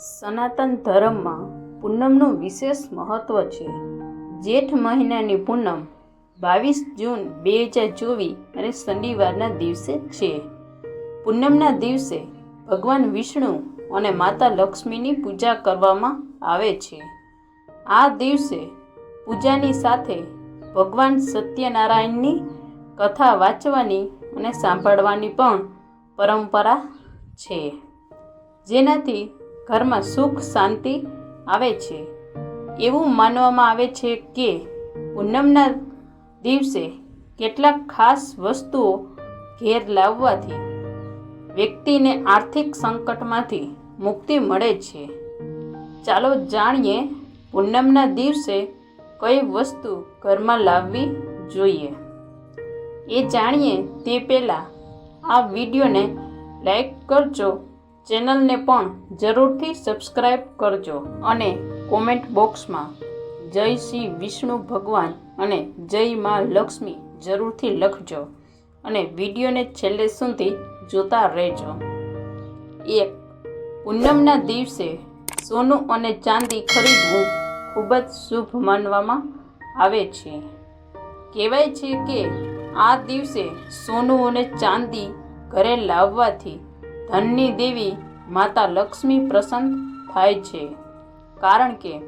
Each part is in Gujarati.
સનાતન ધર્મમાં પૂનમનું વિશેષ મહત્વ છે. જેઠ મહિનાની પૂનમ બાવીસ જૂન બે હજાર ચોવીસ અને શનિવારના દિવસે છે. પૂનમના દિવસે ભગવાન વિષ્ણુ અને માતા લક્ષ્મીની પૂજા કરવામાં આવે છે. આ દિવસે પૂજાની સાથે ભગવાન સત્યનારાયણની કથા વાંચવાની અને સાંભળવાની પણ પરંપરા છે. જેનાથી ઘરમાં સુખ, શાંતિ આવે છે. એવું માનવામાં આવે છે કે પૂનમના દિવસે કેટલાક ખાસ વસ્તુઓ ઘેર લાવવાથી વ્યક્તિને આર્થિક સંકટમાંથી મુક્તિ મળે છે. ચાલો જાણીએ પૂનમના દિવસે કઈ વસ્તુ ઘરમાં લાવવી જોઈએ. એ જાણીએ તે પહેલાં આ વિડીયોને લાઈક કરજો ચેનલને પણ જરૂરથી સબસ્ક્રાઈબ કરજો અને કોમેન્ટ બોક્સમાં જય શ્રી વિષ્ણુ ભગવાન અને જય મા લક્ષ્મી જરૂરથી લખજો અને વિડીયોને છેલ્લે સુધી જોતા રહેજો. એક, પૂનમના દિવસે સોનું અને ચાંદી ખરીદવું ખૂબ જ શુભ માનવામાં આવે છે. કહેવાય છે કે આ દિવસે સોનું અને ચાંદી ઘરે લાવવાથી ધનની દેવી માતા લક્ષ્મી પ્રસન્ન થાય છે. કારણ કે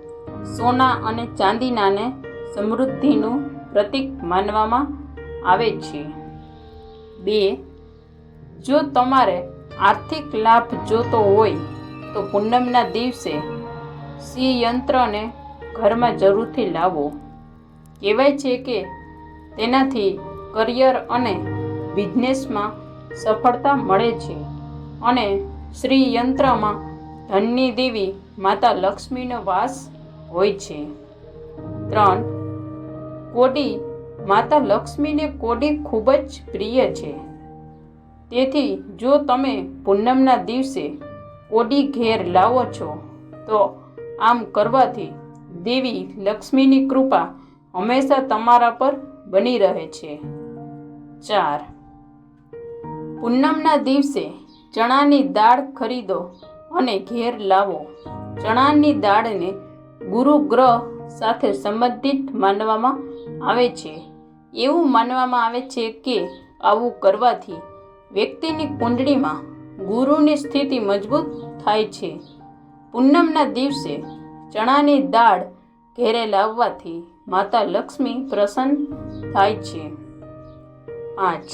સોના અને ચાંદીનાને સમૃદ્ધિનું પ્રતીક માનવામાં આવે છે. બે, જો તમારે આર્થિક લાભ જોતો હોય તો પૂનમના દિવસે સિંહ યંત્રને ઘરમાં જરૂરથી લાવો. કહેવાય છે કે તેનાથી કરિયર અને બિઝનેસમાં સફળતા મળે છે. અને શ્રી યંત્રમાં ધનની દેવી માતા લક્ષ્મીનો વાસ હોય છે. ત્રણ કોડી માતા લક્ષ્મીને કોડી ખૂબ જ પ્રિય છે. તેથી જો તમે પૂનમના દિવસે કોડી ઘેર લાવો છો, તો આમ કરવાથી દેવી લક્ષ્મીની કૃપા હંમેશા તમારા પર બની રહે છે. ચાર, પૂનમના દિવસે ચણાની દાળ ખરીદો અને ઘેર લાવો. ચણાની દાળને ગુરુ ગ્રહ સાથે સંબંધિત માનવામાં આવે છે. એવું માનવામાં આવે છે કે આવું કરવાથી વ્યક્તિની કુંડળીમાં ગુરુની સ્થિતિ મજબૂત થાય છે. પૂનમના દિવસે ચણાની દાળ ઘેરે લાવવાથી માતા લક્ષ્મી પ્રસન્ન થાય છે. પાંચ.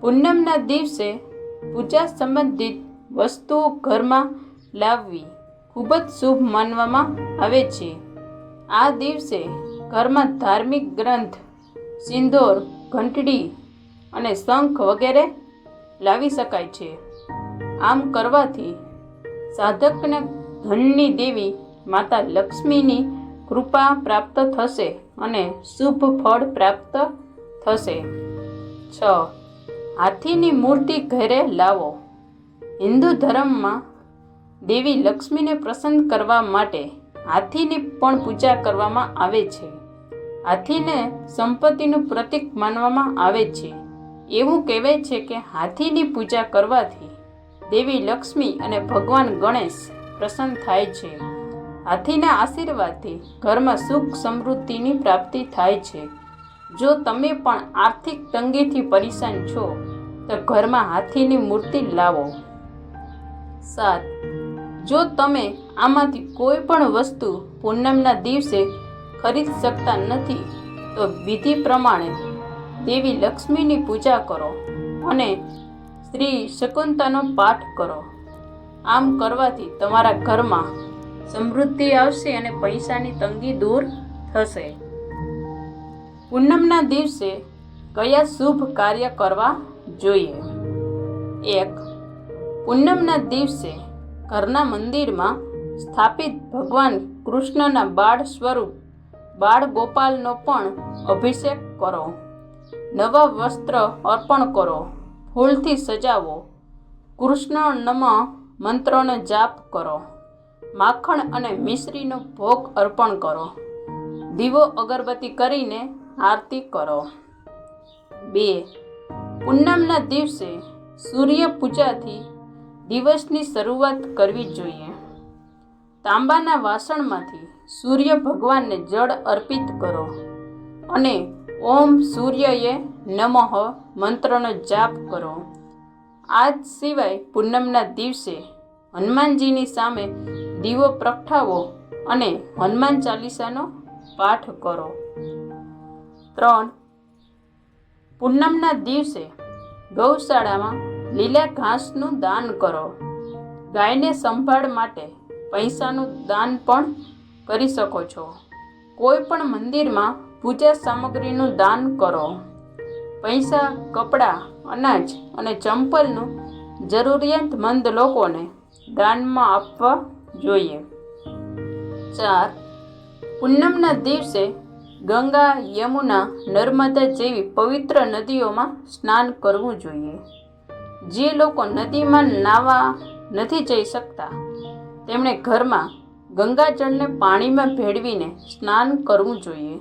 પૂનમના દિવસે પૂજા સંબંધિત વસ્તુઓ ઘરમાં લાવવી ખૂબ જ શુભ માનવામાં આવે છે. આ દિવસે ઘરમાં ધાર્મિક ગ્રંથ, સિંદોર, ઘંટડી અને શંખ વગેરે લાવી શકાય છે. આમ કરવાથી સાધકને ધનની દેવી માતા લક્ષ્મીની કૃપા પ્રાપ્ત થશે અને શુભ ફળ પ્રાપ્ત થશે. છ હાથીની મૂર્તિ ઘરે લાવો. હિન્દુ ધર્મમાં દેવી લક્ષ્મીને પ્રસન્ન કરવા માટે હાથીની પણ પૂજા કરવામાં આવે છે. હાથીને સંપત્તિનું પ્રતીક માનવામાં આવે છે. એવું કહેવાય છે કે હાથીની પૂજા કરવાથી દેવી લક્ષ્મી અને ભગવાન ગણેશ પ્રસન્ન થાય છે. હાથીના આશીર્વાદથી ઘરમાં સુખ સમૃદ્ધિની પ્રાપ્તિ થાય છે. જો તમે પણ આર્થિક તંગીથી પરેશાન છો, તો ઘરમાં હાથીની મૂર્તિ લાવો. સાત. જો તમે આમાંથી કોઈ પણ વસ્તુ પૂનમના દિવસે ખરીદી શકતા નથી, તો વિધિ પ્રમાણે દેવી લક્ષ્મીની પૂજા કરો અને શ્રી શકુંતાનો પાઠ કરો. આમ કરવાથી તમારા ઘરમાં સમૃદ્ધિ આવશે અને પૈસાની તંગી દૂર થશે. પૂનમના દિવસે કયા શુભ કાર્ય કરવા જોઈએ? એક, પૂનમના દિવસે ઘરના મંદિરમાં સ્થાપિત ભગવાન કૃષ્ણના બાળ સ્વરૂપ, બાળ ગોપાલનો પણ અભિષેક કરો. નવા વસ્ત્ર અર્પણ કરો, ફૂલથી સજાવો, કૃષ્ણ નમ મંત્રનો જાપ કરો, માખણ અને મિશ્રીનો ભોગ અર્પણ કરો. દીવો અગરબત્તી કરીને આરતી કરો. બે, પૂનમના દિવસે સૂર્ય પૂજાથી દિવસની શરૂઆત કરવી જોઈએ. તાંબાના વાસણમાંથી સૂર્ય ભગવાનને જળ અર્પિત કરો અને ઓમ સૂર્યએ નમઃ મંત્રનો જાપ કરો. આજ સિવાય પૂનમના દિવસે હનુમાનજીની સામે દીવો પ્રગટાવો અને હનુમાન ચાલીસાનો પાઠ કરો. ત્રણ. પૂનમના દિવસે ગૌશાળામાં લીલા ઘાસનું દાન કરો. ગાયને સંભાળ માટે પૈસાનું દાન પણ કરી શકો છો. કોઈ પણ મંદિરમાં પૂજા સામગ્રીનું દાન કરો. પૈસા, કપડાં, અનાજ અને ચંપલનું જરૂરિયાતમંદ લોકોને દાનમાં આપવા જોઈએ. ચાર. પૂનમના દિવસે ગંગા યમુના નર્મદા જેવી પવિત્ર નદીઓમાં સ્નાન કરવું જોઈએ. જે લોકો નદીમાં નાવા નથી જઈ શકતા, તેમણે ઘરમાં ગંગાજળને પાણીમાં ભેળવીને સ્નાન કરવું જોઈએ.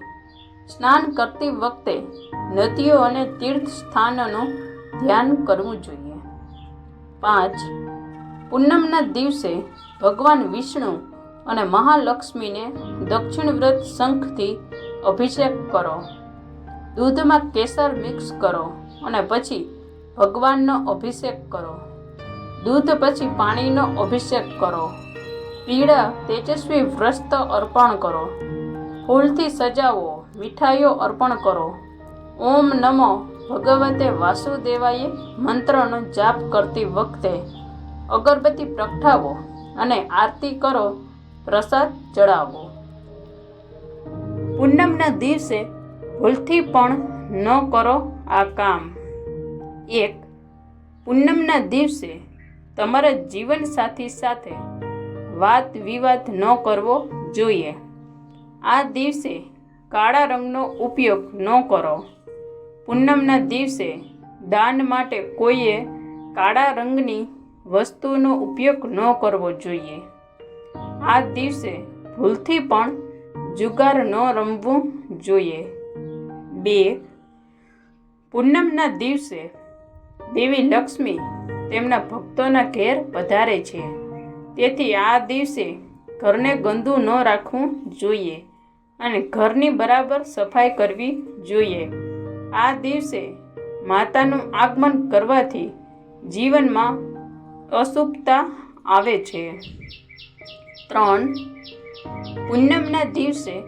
સ્નાન કરતી વખતે નદીઓ અને તીર્થ સ્થાનોનું ધ્યાન કરવું જોઈએ. પાંચ, પૂનમના દિવસે ભગવાન વિષ્ણુ અને મહાલક્ષ્મીને દક્ષિણ વ્રત શંખથી અભિષેક કરો. દૂધમાં કેસર મિક્સ કરો અને પછી ભગવાનનો અભિષેક કરો. દૂધ પછી પાણીનો અભિષેક કરો. પીળા, તેજસ્વી વ્રસ્ત અર્પણ કરો. ફૂલથી સજાવો, મીઠાઈઓ અર્પણ કરો. ઓમ નમો. ભગવતે વાસુદેવાએ મંત્રનો જાપ કરતી વખતે અગરબત્તી પ્રગટાવો અને આરતી કરો, પ્રસાદ ચડાવો. પૂનમના દિવસે ભૂલથી પણ ન કરો આ કામ. એક, પૂનમના દિવસે તમારા જીવનસાથી સાથે વાત વિવાદ ન કરવો જોઈએ. આ દિવસે કાળા રંગનો ઉપયોગ ન કરો. પૂનમના દિવસે દાન માટે કોઈએ કાળા રંગની વસ્તુનો ઉપયોગ ન કરવો જોઈએ. આ દિવસે ભૂલથી પણ જુગાર ન રમવું જોઈએ. બે, પૂનમના દિવસે દેવી લક્ષ્મી તેમના ભક્તોના ઘેર પધારે છે. તેથી આ દિવસે ઘરને ગંદુ ન રાખવું જોઈએ અને ઘરની બરાબર સફાઈ કરવી જોઈએ. આ દિવસે માતાનું આગમન કરવાથી જીવનમાં અશુભતા આવે છે. ત્રણ પૂનમના દિવસે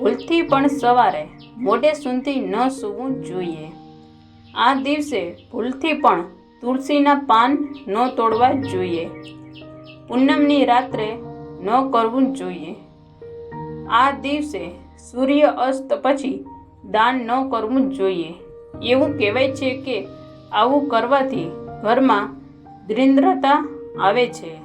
ભૂલથી પણ સવારે મોઢે સુધી ન સૂવું જોઈએ. આ દિવસે ભૂલથી પણ તુલસીના પાન ન તોડવા જોઈએ. પૂનમની રાત્રે ન કરવું જોઈએ. આ દિવસે સૂર્ય અસ્ત પછી દાન ન કરવું જોઈએ. એવું કહેવાય છે કે આવું કરવાથી ઘરમાં દ્રિન્દ્રતા આવે છે.